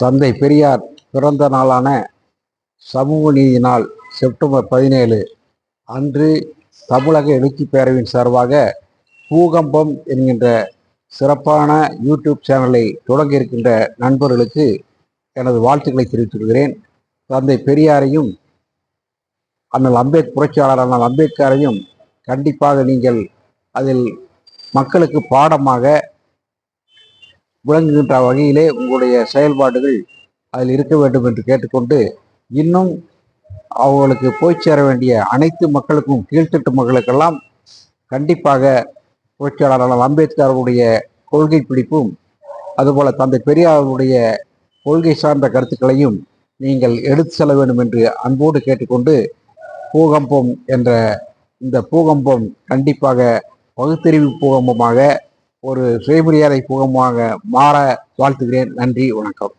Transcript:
தந்தை பெரியார் பிறந்த நாளான சமூக நீதி நாள் செப்டம்பர் பதினேழு அன்று தமிழக எழுச்சி பேரவையின் சார்பாக பூகம்பம் என்கின்ற சிறப்பான யூடியூப் சேனலை தொடங்கி இருக்கின்ற நண்பர்களுக்கு எனது வாழ்த்துக்களை தெரிவித்துக் தந்தை பெரியாரையும் அண்ணல் அம்பேத் புரட்சியாளர் அண்ணல் அம்பேத்கரையும் கண்டிப்பாக நீங்கள் அதில் மக்களுக்கு பாடமாக விளங்குகின்ற வகையிலே உங்களுடைய செயல்பாடுகள் அதில் இருக்க வேண்டும் என்று கேட்டுக்கொண்டு இன்னும் அவர்களுக்கு போய் சேர வேண்டிய அனைத்து மக்களுக்கும் கீழ்த்தட்டு மக்களுக்கெல்லாம் கண்டிப்பாக புரட்சியாளர் அம்பேத்கர் அவருடைய கொள்கை பிடிப்பும் அதுபோல தந்தை பெரியாருடைய கொள்கை சார்ந்த கருத்துக்களையும் நீங்கள் எடுத்து செல்ல வேண்டும் என்று அன்போடு கேட்டுக்கொண்டு பூகம்பம் என்ற இந்த பூகம்பம் கண்டிப்பாக பகுத்தறிவு பூகம்பமாக ஒரு சுயமரியாதை பூகம்பமாக மாற வாழ்த்துகிறேன். நன்றி வணக்கம்.